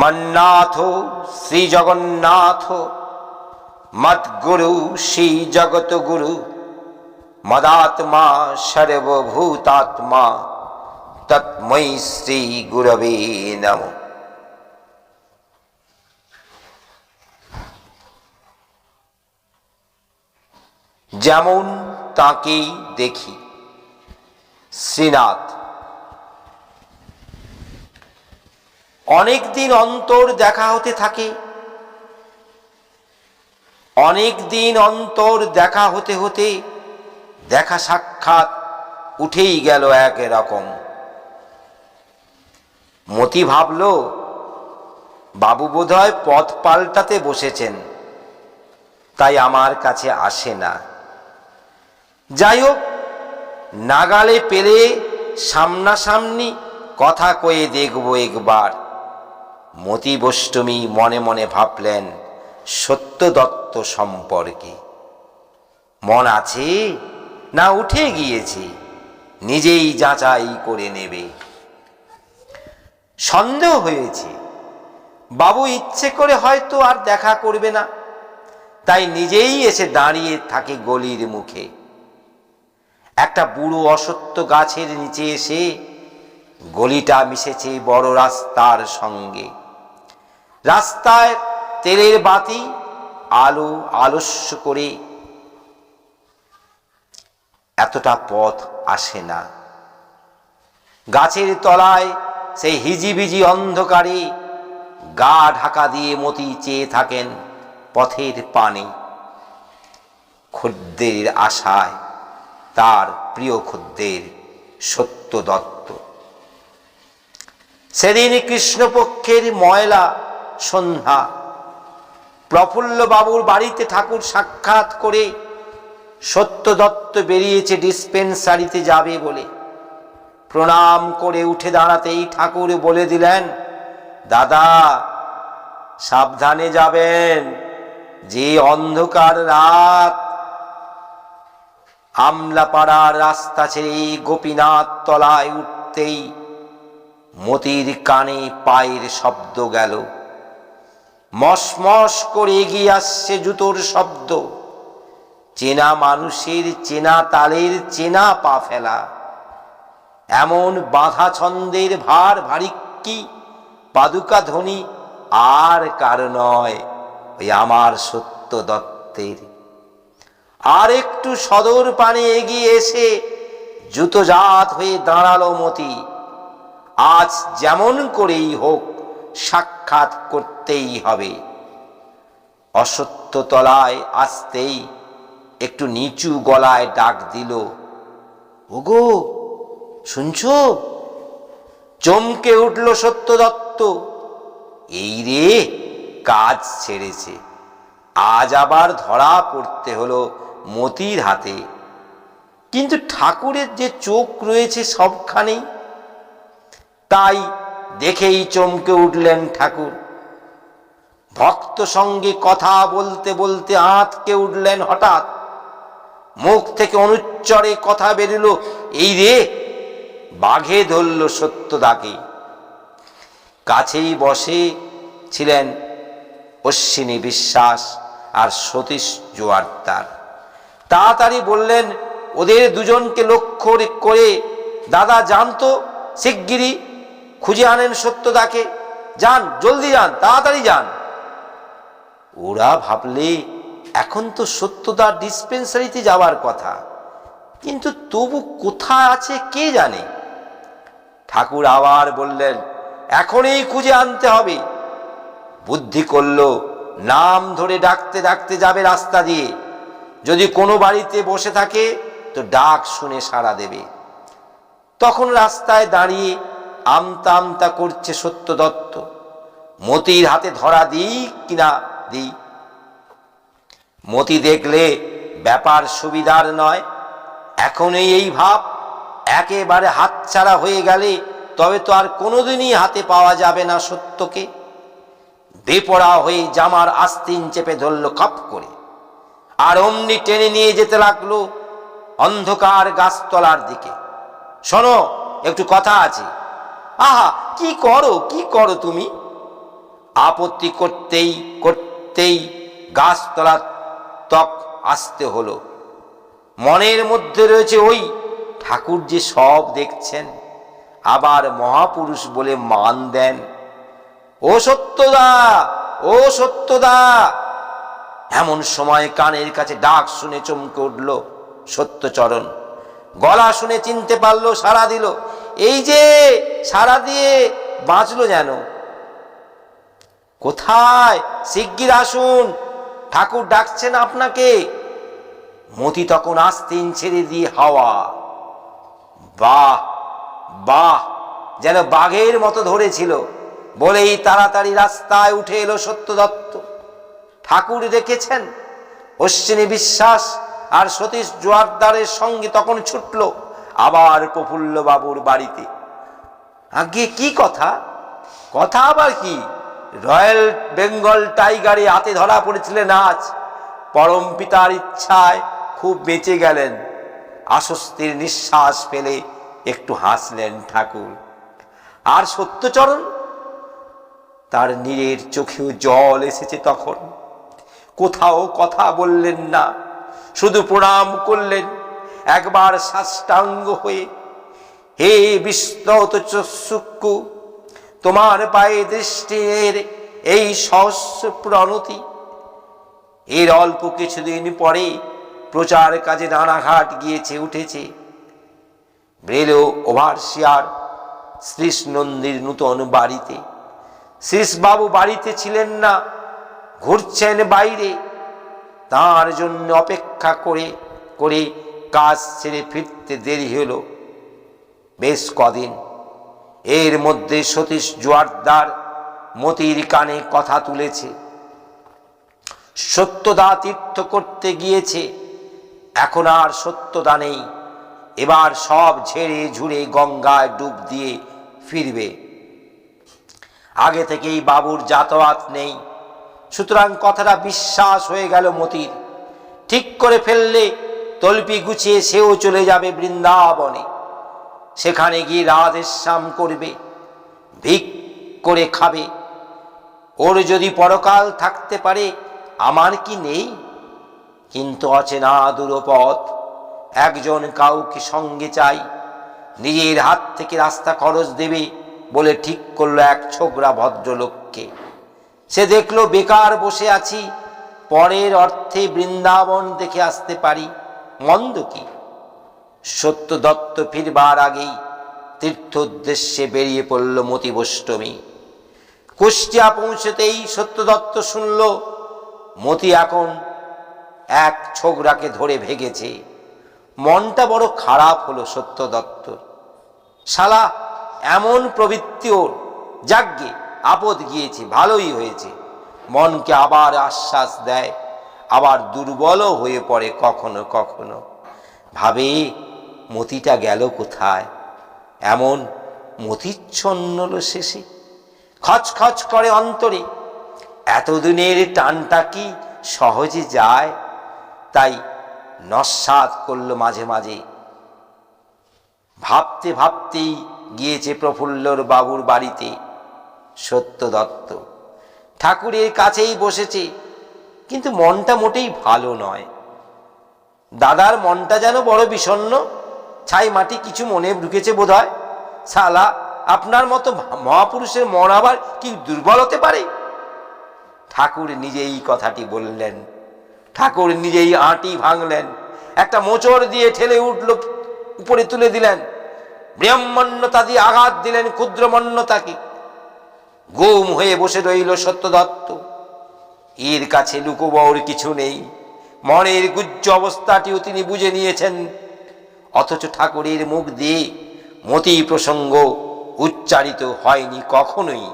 মন্নাথ শ্রী জগন্নাথ মদ্গুরু শ্রী জগৎগুরু মদাত্মা সর্বভূতাত্মা। তৎমৈ শ্রী গুরবে নমঃ। যেমন তাকেই দেখি, শ্রীনাথ অনেক দিন অন্তর দেখা হতে থাকে। অনেক দিন অন্তর দেখা হতে হতে দেখা সাক্ষাৎ উঠেই গেল এক রকম। মতি ভাবল, বাবু বোধহয় পথ পাল্টাতে বসেছেন, তাই আমার কাছে আসে না। যাই হোক, নাগালে পেলে সামনাসামনি কথা কয়ে দেখব একবার। মতি বষ্টমী মনে মনে ভাবলেন সত্য দত্ত সম্পর্কে। মন আছে? না, উঠে গিয়েছে। নিজেই যাচাই করে নেবে। সন্দেহ হয়েছে। বাবু ইচ্ছে করে হয়তো আর দেখা করবে না। তাই নিজেই এসে দাঁড়িয়ে থাকে গলির মুখে। একটা বুড়ো অসত্য গাছের নিচে এসে গলিটা মিশেছে বড় রাস্তার সঙ্গে। রাস্তায় তেলের বাতি, আলো, আলস্য করে। এতটা পথ আসে না। গাছের তলায় সেই হিজিবিজি অন্ধকারে গা ঢাকা দিয়ে মতি চেয়ে থাকেন পথের পানে। খদ্দের আশায় তার প্রিয় খদ্দের সত্য দত্ত সেদিন কৃষ্ণপক্ষের ময়লা সন্ধ্যা। প্রফুল্ল বাবুর বাড়িতে ঠাকুর সাক্ষাৎ করে সত্য দত্ত বেরিয়েছে ডিসপেন্সারিতে যাবে বলে। প্রণাম করে উঠে দাঁড়াতেই ঠাকুর বলে দিলেন, দাদা, সাবধানে যাবেন, যে অন্ধকার রাত। আমলাপাড়ার রাস্তা ছেড়ে গোপীনাথ তলায় উঠতেই মতির কানে পায়ের শব্দ গেল। মসমস করে এগিয়ে আসছে জুতোর শব্দ। চেনা মানুষের চেনা তালের চেনা পা ফেলা। এমন বাঁধা ছন্দের ভার ভারী কি পাদুকা ধ্বনি আর কার নয় ওই আমার সত্য দত্তের। আর একটু সদর পানে এগিয়ে এসে জুতোজাত হয়ে দাঁড়াল মতি। আজ যেমন করেই হোক সাক্ষাৎ করতেই হবে। অসত্য তলায় আসতেই একটু নিচু গলায় ডাক দিল, ওগো, শুনছ? চমকে উঠল সত্য দত্ত এই রে, কাজ ছেড়েছে। আজ আবার ধরা পড়তে হলো মতির হাতে। কিন্তু ঠাকুরের যে চোখ রয়েছে সবখানেই, তাই দেখেই চমকে উঠলেন ঠাকুর। ভক্ত সঙ্গে কথা বলতে বলতে আঁতকে উঠলেন হঠাৎ। মুখ থেকে অনুচ্চরে কথা বেরিল, এই রে, বাঘে ধরল সত্যদাকে। কাছেই বসে ছিলেন অশ্বিনী বিশ্বাস আর সতীশ জোয়ারদার। তাড়াতাড়ি বললেন, ওদের দুজনকে লক্ষ্য করে দাদা জানতো শিগগিরই খুঁজে আনেন সত্যদাকে। যান, জলদি যান, তাড়াতাড়ি যান। ওরা ভাবলে, এখন তো সত্যদা ডিসপেন্সারিতে যাওয়ার কথা। কিন্তু তবু কোথায় আছে কে জানে? ঠাকুর আবার বললেন, এখনই খুঁজে আনতে হবে। বুদ্ধি করল, নাম ধরে ডাকতে ডাকতে যাবে রাস্তা দিয়ে। যদি কোনো বাড়িতে বসে থাকে, তো ডাক শুনে সাড়া দেবে। তখন রাস্তায় দাঁড়িয়ে আমতা আমতা করছে সত্য দত্ত। মতির হাতে ধরা দিই কিনা দিই। মতি দেখলে ব্যাপার সুবিধার নয়। এখনই এই ভাব একেবারে হাতছাড়া হয়ে গেলে তবে তো আর কোনোদিনই হাতে পাওয়া যাবে না সত্যকে। বেপড়া হয়ে জামার আস্তিন চেপে ধরল খপ করে। আর অমনি টেনে নিয়ে যেতে লাগল অন্ধকার গাছতলার দিকে। শোনো, একটু কথা আছে। আহা, কি করো কি করো তুমি? আপত্তি করতেই করতেই গাছতলা তক আসতে হলো। মনের মধ্যে রয়েছে ওই ঠাকুর যে সব দেখছেন, আবার মহাপুরুষ বলে মান দেন। ও সত্যদা ও সত্যদা! এমন সময় কানের কাছে ডাক শুনে চমকে উঠল সত্যচরণ। গলা শুনে চিনতে পারল সারা দিল। এই যে সারা দিয়ে বাঁচলো যেন। কোথায়? শিগগির আসুন। ঠাকুর ডাকছেন আপনাকে। মতি তখন আস্তিন ছেড়ে দিয়ে হাওয়া। বাহ বাহ, যেন বাঘের মতো ধরেছিল। বলেই তাড়াতাড়ি রাস্তায় উঠে এলো সত্য দত্ত ঠাকুর দেখেছেন? অশ্বিনী বিশ্বাস আর সতীশ জোয়ারদারের সঙ্গে তখন ছুটল। আবার প্রফুল্ল বাবুর বাড়িতে। আগে কি কথা? কথা আবার কি? রয়্যাল বেঙ্গল টাইগারে হাতে ধরা পড়েছিলেন আজ। পরম পিতার ইচ্ছায় খুব বেঁচে গেলেন। আশ্বস্তির নিঃশ্বাস ফেলে একটু হাসলেন ঠাকুর। আর সত্যচরণ? তার নীরের চোখেও জল এসেছে তখন। কোথাও কথা বললেন না। শুধু প্রণাম করলেন। একবার সাষ্টাঙ্গ হয়ে, হে বিস্তত চক্ষু তোমার পায়ে দৃষ্টির এই সহস্র প্রণতি। এর অল্প কিছুদিন পরে প্রচার কাজে নানাঘাট গিয়েছে, উঠেছে। ব্রেলো ওভারসিয়ার শ্রীষ নন্দীর নূতন বাড়িতে। শ্রীশবাবু বাড়িতে ছিলেন না, ঘুরছেন বাইরে। তার জন্য অপেক্ষা করে করে কাজ ছেড়ে ফিরতে দেরি হলো বেশ কদিন। এর মধ্যে সতীশ জোয়ারদার মতির কানে কথা তুলেছে। সত্যদা তীর্থ করতে গিয়েছে। এখন আর সত্যদা নেই। এবার সব ঝেড়ে ঝুড়ে গঙ্গায় ডুব দিয়ে ফিরবে। আগে থেকেই বাবুর যাতায়াত নেই। সুতরাং কথাটা বিশ্বাস হয়ে গেল মতির। ঠিক করে ফেললে তল্পি গুছিয়ে সেও চলে যাবে বৃন্দাবনে। সেখানে গিয়ে রাধেশ্যাম করবে, ভিক করে খাবে। ওর যদি পরকাল থাকতে পারে, আমার কি নেই? কিন্তু অচেনা দূরপথ। একজন কাউকে সঙ্গে চাই, নিজের হাত থেকে রাস্তা খরচ দেবে বলে ঠিক করল এক ছোকরা ভদ্রলোককে। সে দেখল বেকার বসে আছি, পরের অর্থে বৃন্দাবন দেখে আসতে পারি। মন্দ কি? সত্য দত্ত ফিরবার আগেই তীর্থ উদ্দেশ্যে বেরিয়ে পড়ল মতিবষ্টমী কুষ্টিয়া পৌঁছতেই সত্য দত্ত শুনল, মতি এখন এক ছোকরাকে ধরে ভেগেছে। মনটা বড় খারাপ হলো সত্য দত্ত। শালা, এমন প্রবৃত্তি ওর। যাগ্যে আপদ গিয়েছে, ভালোই হয়েছে। মনকে আবার আশ্বাস দেয় আবার দুর্বলও হয়ে পড়ে কখনো কখনো। ভাবে, মতিটা গেল কোথায়? এমন মতিচ্ছন্ন হলো শেষে খচখচ করে অন্তরে। এতদিনের টানটা কি সহজে যায়? তাই নস্বাদ করল মাঝে মাঝে। ভাবতে, ভাবতেই গিয়েছে প্রফুল্লর বাবুর বাড়িতে সত্য দত্ত ঠাকুরের কাছেই বসেছে। কিন্তু মনটা মোটেই ভালো নয়। দাদার মনটা যেন বড় বিষণ্ণ, ছাই মাটি কিছু মনে ঢুকেছে বোধ শালা, আপনার মতো মহাপুরুষের মন আবার কি দুর্বল হতে পারে? ঠাকুর নিজেই কথাটি বললেন। ঠাকুর নিজেই আঁটি ভাঙলেন। একটা মোচড় দিয়ে ঠেলে উঠল, উপরে তুলে দিলেন। ব্রহ্মণ্যতা দিয়ে আঘাত দিলেন ক্ষুদ্রমন্যতাকে গুম হয়ে বসে রইল সত্যদত্ত। এর কাছে লুকোবর কিছু নেই। মনের গুজ্জ অবস্থাটিও তিনি বুঝে নিয়েছেন। অথচ ঠাকুরের মুখ দিয়ে মতি প্রসঙ্গ উচ্চারিত হয়নি কখনোই।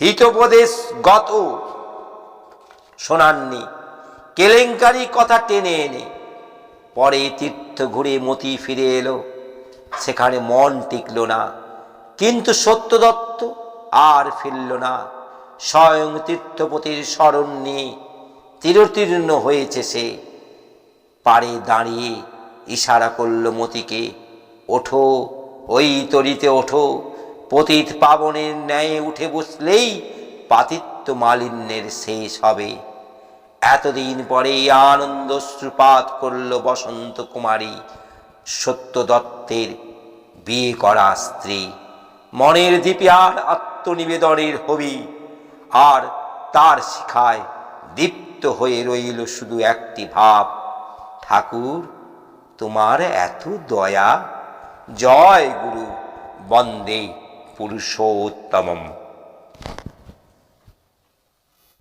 হিতোপদেশ গত। শোনাননি। কেলেঙ্কারি কথা টেনে এনে। পরে তীর্থ ঘুরে মতি ফিরে এলো। সেখানে মন টিকল না। কিন্তু সত্যদত্ত আর ফিরল না। স্বয়ং তীর্থপতির স্মরণ নিয়ে তীরতীর্ণ হয়েছে সে। পাড়ে দাঁড়িয়ে ইশারা করল মতিকে, ওঠো, ওই তরিতে ওঠো। পতিত পাবনের ন্যায় উঠে বসলেই পাতিত্ব মালিন্যের শেষ হবে। এতদিন পরে আনন্দ শ্রুপাত করল বসন্ত কুমারী সত্য দত্তের বিয়ে করা স্ত্রী। মনের দ্বীপে আর আত্মনিবেদনের হবি আর তার শিখায় দীপ্ত হয়ে রইল শুধু একটি ভাব। ঠাকুর, তোমার এত দয়া। জয় গুরু, বন্দে পুরুষোত্তমম।